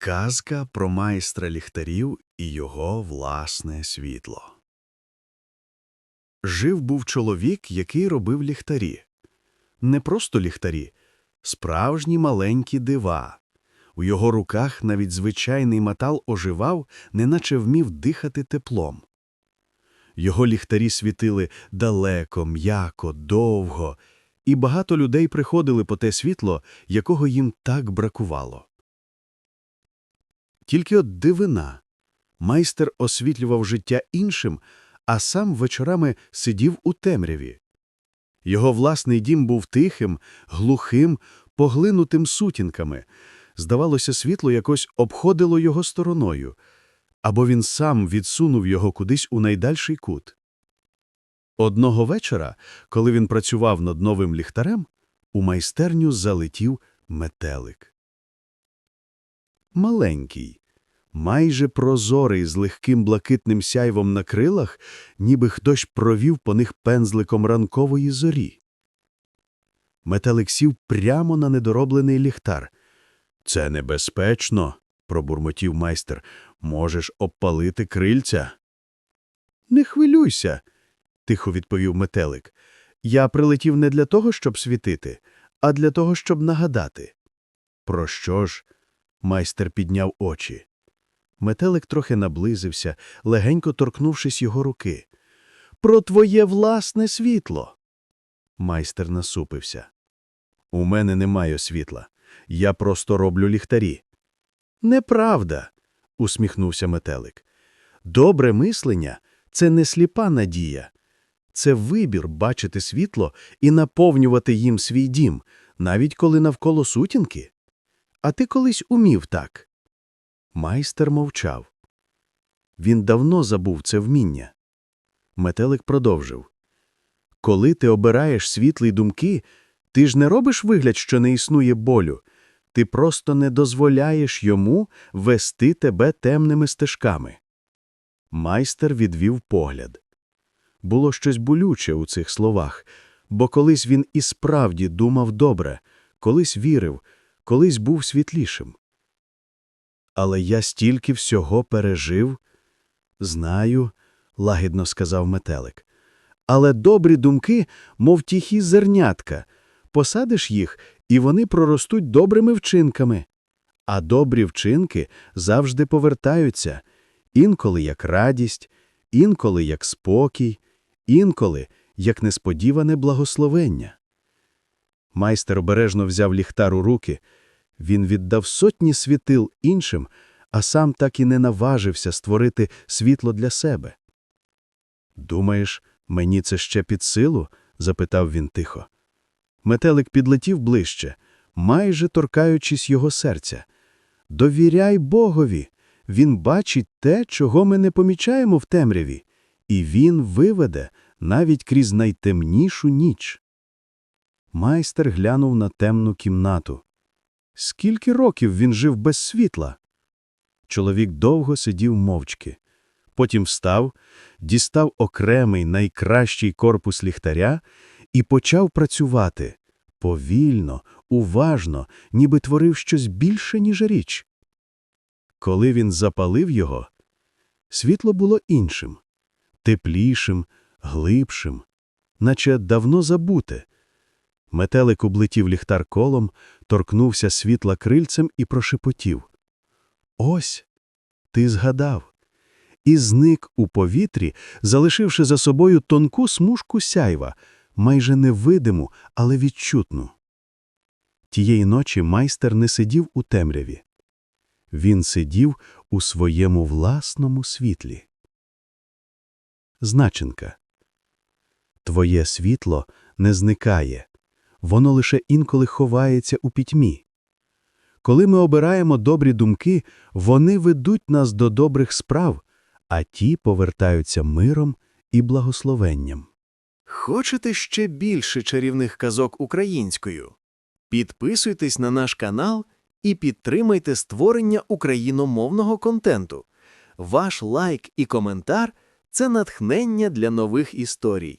Казка про майстра ліхтарів і його власне світло. Жив був чоловік, який робив ліхтарі. Не просто ліхтарі, справжні маленькі дива. У його руках навіть звичайний метал оживав, неначе вмів дихати теплом. Його ліхтарі світили далеко, м'яко, довго, і багато людей приходили по те світло, якого їм так бракувало. Тільки от дивина. Майстер освітлював життя іншим, а сам вечорами сидів у темряві. Його власний дім був тихим, глухим, поглинутим сутінками. Здавалося, світло якось обходило його стороною, або він сам відсунув його кудись у найдальший кут. Одного вечора, коли він працював над новим ліхтарем, у майстерню залетів метелик. Маленький, майже прозорий з легким блакитним сяйвом на крилах, ніби хтось провів по них пензликом ранкової зорі. Метелик сів прямо на недороблений ліхтар. Це небезпечно, пробурмотів майстер. Можеш обпалити крильця. Не хвилюйся, тихо відповів метелик. Я прилетів не для того, щоб світити, а для того, щоб нагадати. Про що ж? Майстер підняв очі. Метелик трохи наблизився, легенько торкнувшись його руки. Про твоє власне світло. Майстер насупився. У мене немає світла. Я просто роблю ліхтарі. Неправда, усміхнувся метелик. Добре мислення це не сліпа надія. Це вибір бачити світло і наповнювати їм свій дім, навіть коли навколо сутінки. А ти колись умів так? Майстер мовчав. Він давно забув це вміння. Метелик продовжив. Коли ти обираєш світлі думки, ти ж не робиш вигляд, що не існує болю. Ти просто не дозволяєш йому вести тебе темними стежками. Майстер відвів погляд. Було щось болюче у цих словах, бо колись він і справді думав добре, колись вірив, колись був світлішим. Але я стільки всього пережив. Знаю, лагідно сказав метелик. Але добрі думки, мов тихі зернятка. Посадиш їх, і вони проростуть добрими вчинками. А добрі вчинки завжди повертаються, інколи як радість, інколи як спокій, інколи як несподіване благословення. Майстер обережно взяв ліхтар у руки. Він віддав сотні світил іншим, а сам так і не наважився створити світло для себе. Думаєш, мені це ще під силу? запитав він тихо. Метелик підлетів ближче, майже торкаючись його серця. Довіряй Богові. Він бачить те, чого ми не помічаємо в темряві, і він виведе навіть крізь найтемнішу ніч. Майстер глянув на темну кімнату. Скільки років він жив без світла? Чоловік довго сидів мовчки. Потім встав, дістав окремий найкращий корпус ліхтаря і почав працювати повільно, уважно, ніби творив щось більше, ніж річ. Коли він запалив його, світло було іншим, теплішим, глибшим, наче давно забуте. Метелик облетів ліхтар колом, торкнувся світла крильцем і прошепотів. Ось, ти згадав. І зник у повітрі, залишивши за собою тонку смужку сяйва, майже невидиму, але відчутну. Тієї ночі майстер не сидів у темряві. Він сидів у своєму власному світлі. Значенка. Твоє світло не зникає, воно лише інколи ховається у пітьмі. Коли ми обираємо добрі думки, вони ведуть нас до добрих справ, а ті повертаються миром і благословенням. Хочете ще більше чарівних казок українською? Підписуйтесь на наш канал і підтримайте створення україномовного контенту. Ваш лайк і коментар це натхнення для нових історій.